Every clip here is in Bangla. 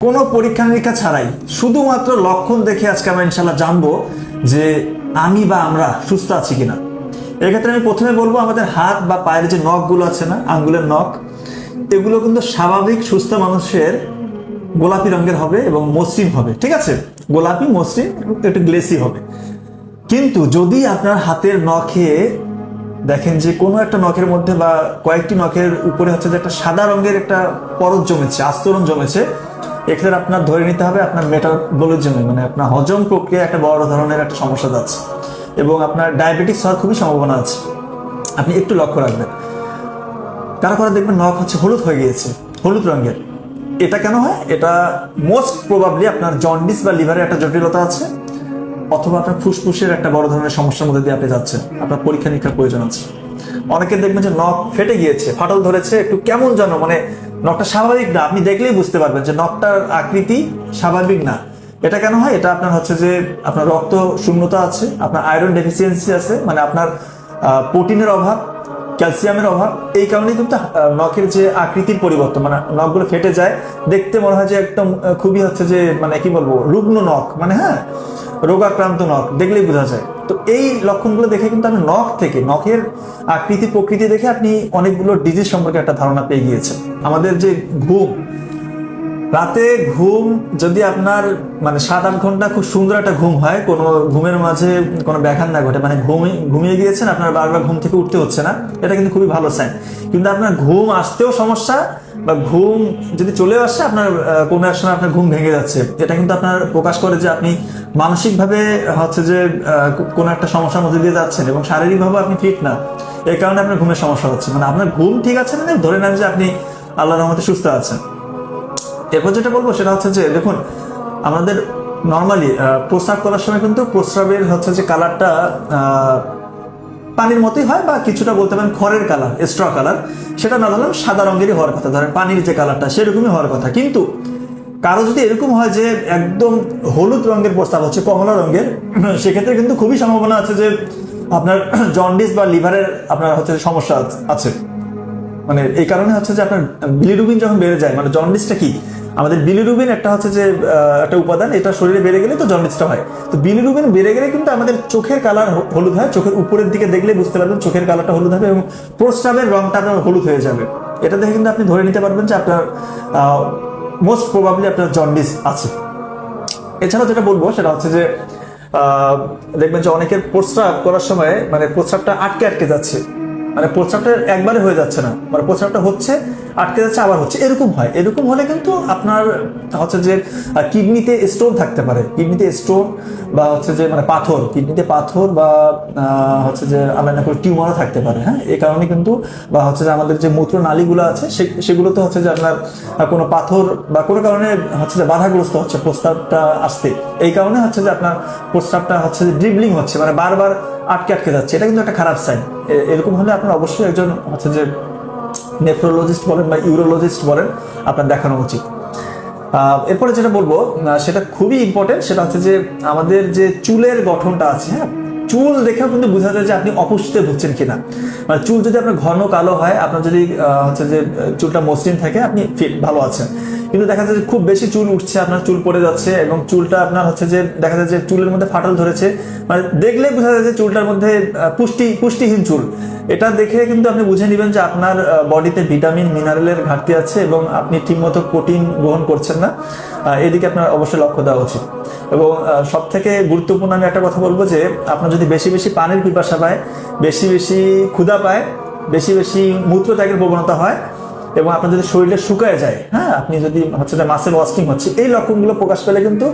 কোনো পরীক্ষা নিরীক্ষা ছাড়াই শুধুমাত্র লক্ষণ দেখে আজকে আমরা ইনশাল্লাহ জানব যে আমি বা আমরা সুস্থ আছি কিনা। এক্ষেত্রে আমি প্রথমে বলব, আমাদের হাত বা পায়ের যে নখগুলো আছে না, আঙ্গুলের নখ, এগুলো কিন্তু স্বাভাবিক সুস্থ মানুষের গোলাপি রঙের হবে এবং মসৃণ হবে, ঠিক আছে? গোলাপি, মসৃণ, একটু গ্লেসি হবে। কিন্তু যদি আপনার হাতের নখে দেখেন যে কোনো একটা নখের মধ্যে বা কয়েকটি নখের উপরে হচ্ছে যে একটা সাদা রঙের একটা পরত জমেছে, আস্তরণ জমেছে এক্ষেত্রে আপনার ধরে নিতে হবে আপনার মেটাবলিজমে মানে আপনার হজম প্রক্রিয়া একটা বড় ধরনের একটা সমস্যা যাচ্ছে। এবং আপনার ডায়াবেটিস হওয়ার খুবই সম্ভাবনা আছে। আপনি একটু লক্ষ্য রাখবেন। কারও দেখবেন নখ হচ্ছে হলুদ হয়ে গিয়েছে, হলুদ রঙের। এটা কেন হয়? এটা মোস্ট প্রবাবলি আপনার জন্ডিস বা লিভারের একটা জটিলতা আছে, অথবা আপনার ফুসফুসের একটা বড় ধরনের সমস্যার মধ্যে দিয়ে আপনি যাচ্ছেন। আপনার পরীক্ষা নিরীক্ষার প্রয়োজন আছে। অনেকে দেখবেন যে নখ ফেটে গিয়েছে, ফাটল ধরেছে, একটু কেমন যেন মানে নখটা স্বাভাবিক না, আপনি দেখলেই বুঝতে পারবেন যে নখটার আকৃতি স্বাভাবিক না। এটা কেন হয়? এটা আপনার হচ্ছে যে আপনার রক্ত শূন্যতা আছে, আপনার আয়রন ডেফিসিয়েন্সি আছে মানে আপনার প্রোটিনের অভাব ক্যালসিয়ামের অভাব। এই কারণেই কিন্তু নখের যে আকৃতির পরিবর্তন মানে নখগুলো ফেটে যায়, দেখতে মনে হয় যে একদম খুবই হচ্ছে যে মানে কি বলব, রুগ্ন নখ মানে হ্যাঁ রোগাক্রান্ত নখ দেখলেই বোঝা যায়। তো এই লক্ষণগুলো দেখে কিন্তু আমি নখ থেকে, নখের আকৃতি, প্রকৃতি দেখে আপনি অনেকগুলো ডিজিজ সম্পর্কে একটা ধারণা পেয়ে গিয়েছেন। আমাদের যে ঘুম, রাতে ঘুম যদি আপনার মানে সাত আট ঘণ্টা খুব সুন্দর একটা ঘুম হয়, কোনো ঘুমের মাঝে কোনো ব্যাঘাত না ঘটে মানে ঘুমিয়ে ঘুমিয়ে গিয়েছেন, আপনার বারবার ঘুম থেকে উঠতে হচ্ছে না, এটা কিন্তু খুবই ভালো সাইন কিন্তু আপনার ঘুম আসতেও সমস্যা বা ঘুম যদি চলেও আসে, আপনার কোনো এক সময় আপনার ঘুম ভেঙে যাচ্ছে। এটা কিন্তু আপনার প্রকাশ করে যে আপনি মানসিকভাবে হচ্ছে যে কোনো একটা সমস্যার মধ্যে দিয়ে যাচ্ছেন এবং শারীরিকভাবে আপনি ফিট না এই কারণে আপনার ঘুমের সমস্যা হচ্ছে। মানে আপনার ঘুম ঠিক আছে মানে ধরে নেন যে আপনি আল্লাহ রহমতে সুস্থ আছেন। এরপর যেটা বলব সেটা হচ্ছে যে, দেখুন, আমাদের নর্মালি প্রস্রাব করার সময় কিন্তু প্রস্রাবের হচ্ছে যে কালারটা পানির মতোই হয় বা কিছুটা বলতে পারেন খড়ের কালার স্ট্র কালার সেটা না ধরলাম সাদা রঙেরই হওয়ার কথা। ধরেন পানির যে কালারটা সেরকমই হওয়ার কথা। কিন্তু কারও যদি এরকম হয় যে একদম হলুদ রঙের প্রস্তাব হচ্ছে কমলা রঙের, সেক্ষেত্রে কিন্তু খুবই সম্ভাবনা আছে যে আপনার জন্ডিস বা লিভারের আপনার হচ্ছে সমস্যা আছে। মানে এই কারণে হচ্ছে যে আপনার বিলিরুবিন যখন বেড়ে যায় মানে জন্ডিসটা কি? আমাদের বিলিরুবিন একটা হচ্ছে যে একটা উপাদান, এটা শরীরে বেড়ে গেলে তো জন্ডিসটা হয়। তো বিলিরুবিন বেড়ে গেলে কিন্তু আমাদের চোখের কালার হলুদ হয়, চোখের উপরের দিকে দেখলে বুঝতে পারবেন চোখের কালারটা হলুদ হবে এবং প্রস্রাবের রংটা আপনার হলুদ হয়ে যাবে। এটা দেখে কিন্তু আপনি ধরে নিতে পারবেন যে আপনার মোস্ট প্রবাবলি আপনার জন্ডিস আছে। এছাড়া যেটা বলব সেটা হচ্ছে যে দেখবেন যে অনেকের প্রস্রাব করার সময় মানে প্রস্রাবটা আটকে আটকে যাচ্ছে। মানে প্রস্রাবটা একবারে হয়ে যাচ্ছে না। মানে প্রস্রাবটা হচ্ছে আটকে যাচ্ছে, আবার হচ্ছে। এরকম হয়। এরকম হলে কিন্তু আপনার, হচ্ছে যে কিডনিতে স্টোন থাকতে পারে। কিডনিতে স্টোন বা হচ্ছে যে মানে পাথর, কিডনিতে পাথর বা হচ্ছে যে, আমরা না টিউমারও থাকতে পারে হ্যাঁ? এই কারণে কিন্তু, বা হচ্ছে যে, আমাদের যে মূত্র নালীগুলো আছে সেগুলোতে হচ্ছে যে, আপনার কোনো পাথর বা কোনো কারণে হচ্ছে যে, বাধাগ্রস্ত হচ্ছে প্রস্তাবটা আসতে। এই কারণে হচ্ছে যে, আপনার প্রস্তাবটা হচ্ছে যে ড্রিবলিং হচ্ছে মানে বারবার আটকে আটকে যাচ্ছে। এটা কিন্তু একটা খারাপ সাইন এরকম হলে আপনার অবশ্যই একজন হচ্ছে যে নেফ্রোলজিস্ট বলেন বা ইউরোলজিস্ট বলেন, আপনার দেখানো উচিত। এরপরে যেটা বলব সেটা খুবই ইম্পর্টেন্ট সেটা হচ্ছে যে আমাদের যে চুলের গঠনটা আছে হ্যাঁ চুল দেখেও কিন্তু বোঝা যায় যে আপনি অপুষ্টিতে ভুগছেন কিনা। মানে চুল যদি আপনার ঘন কালো হয়, আপনার যদি হচ্ছে যে, চুলটা মসৃণ থাকে, আপনি ফিট ভালো আছেন। কিন্তু দেখা যায় যে খুব বেশি চুল উঠছে, আপনার চুল পড়ে যাচ্ছে এবং চুলটা আপনার হচ্ছে যে, দেখা যায় যে চুলের মধ্যে ফাটল ধরেছে। মানে দেখলে বোঝা যায় যে চুলটার মধ্যে পুষ্টি, পুষ্টিহীন চুল। এটা দেখে কিন্তু আপনি বুঝে নেবেন যে আপনার বডিতে ভিটামিন, মিনারেলের ঘাটতি আছে এবং আপনি ঠিকমতো প্রোটিন গ্রহণ করছেন না। এদিকে আপনার অবশ্যই লক্ষ্য দেওয়া উচিত। এবং সব থেকে গুরুত্বপূর্ণ আমি একটা কথা বলব যে, আপনার যদি বেশি বেশি পানির পিপাসা পায়, বেশি বেশি ক্ষুধা পায়, বেশি বেশি মূত্র ত্যাগের প্রবণতা হয়, এবং আপনার যদি শরীরে শুকায় যায় হ্যাঁ আপনি যদি হচ্ছে যে মাসেল ওয়াস্টিং হচ্ছে, এই লক্ষণগুলো প্রকাশ পেলে কিন্তু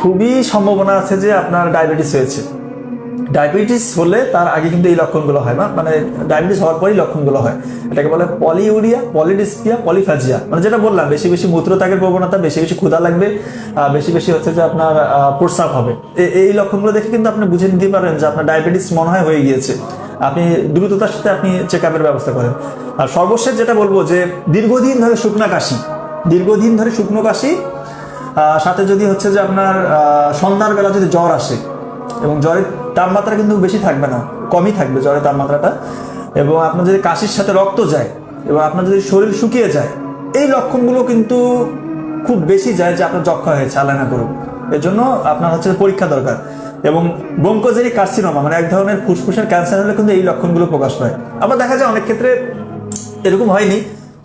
খুবই সম্ভাবনা আছে যে আপনার ডায়াবেটিস হয়েছে। ডায়াবেটিস হলে তার আগে কিন্তু এই লক্ষণগুলো হয় মানে ডায়াবেটিস হওয়ার পরেই লক্ষণগুলো হয়। এটাকে বলে পলিউরিয়া পলিডিসপিয়া পলিফাজিয়া মানে যেটা বললাম, বেশি বেশি মূত্রত্যাগের প্রবণতা, বেশি বেশি ক্ষুধা লাগবে বেশি বেশি হচ্ছে যে আপনার প্রস্রাব হবে। এই লক্ষণগুলো দেখে কিন্তু আপনি বুঝে নিতে পারেন যে আপনার ডায়াবেটিস মনে হয় হয়ে গিয়েছে। আপনি দ্রুততার সাথে আপনি চেক আপের ব্যবস্থা করেন। আর সর্বশেষ যেটা বলব যে দীর্ঘদিন ধরে শুকনা কাশি। দীর্ঘদিন ধরে শুকনো কাশি সাথে যদি হচ্ছে যে আপনার সন্ধ্যার বেলা যদি জ্বর আসে, এবং জ্বরের তাপমাত্রা কিন্তু বেশি থাকবে না, কমই থাকবে জ্বরের তাপমাত্রাটা। এবং আপনার যদি কাশির সাথে রক্ত যায়, এবং আপনার যদি শরীর শুকিয়ে যায়, এই লক্ষণগুলো কিন্তু খুব বেশি যায় যে আপনার যক্ষা হয়েছে, আল্লাহ না করুক। এর জন্য আপনার হচ্ছে পরীক্ষা দরকার। এবং ব্রঙ্কোজেরি কার্সিনোমা মানে এক ধরনের ফুসফুসের ক্যান্সার হলে কিন্তু এই লক্ষণগুলো প্রকাশ পায়। আবার দেখা যায় অনেক ক্ষেত্রে এরকম হয়নি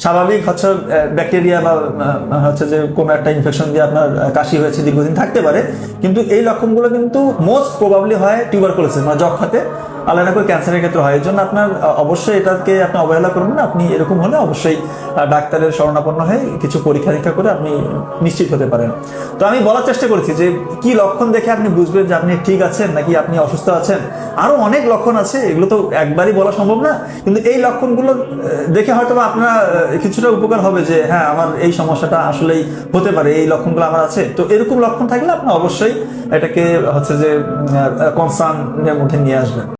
স্বাভাবিক হচ্ছে ব্যাকটেরিয়া বা হচ্ছে যে কোনো একটা ইনফেকশন দিয়ে আপনার কাশি হয়েছে, দীর্ঘদিন থাকতে পারে। কিন্তু এই লক্ষণগুলো কিন্তু মোস্ট প্রবাবলি হয় টিউবার টিউবারকুলোসিস মানে যক্ষাতে আলাদা করে ক্যান্সারের ক্ষেত্রে হয়। জন্য আপনার অবশ্যই এটাকে আপনি অবহেলা করবেন না। আপনি এরকম হলে অবশ্যই ডাক্তারের শরণাপন্ন হয়ে কিছু পরীক্ষা নিরীক্ষা করে আপনি নিশ্চিত হতে পারেন। তো আমি বলার চেষ্টা করেছি যে, কি লক্ষণ দেখে আপনি বুঝবেন যে আপনি ঠিক আছেন নাকি আপনি অসুস্থ আছেন? আরও অনেক লক্ষণ আছে, এগুলো তো একবারই বলা সম্ভব না। কিন্তু এই লক্ষণগুলো দেখে হয়তো আপনার কিছুটা উপকার হবে যে হ্যাঁ আমার এই সমস্যাটা আসলেই হতে পারে, এই লক্ষণগুলো আমার আছে। তো এরকম লক্ষণ থাকলে আপনি অবশ্যই এটাকে হচ্ছে যে কনসার্নের মধ্যে নিয়ে আসবেন।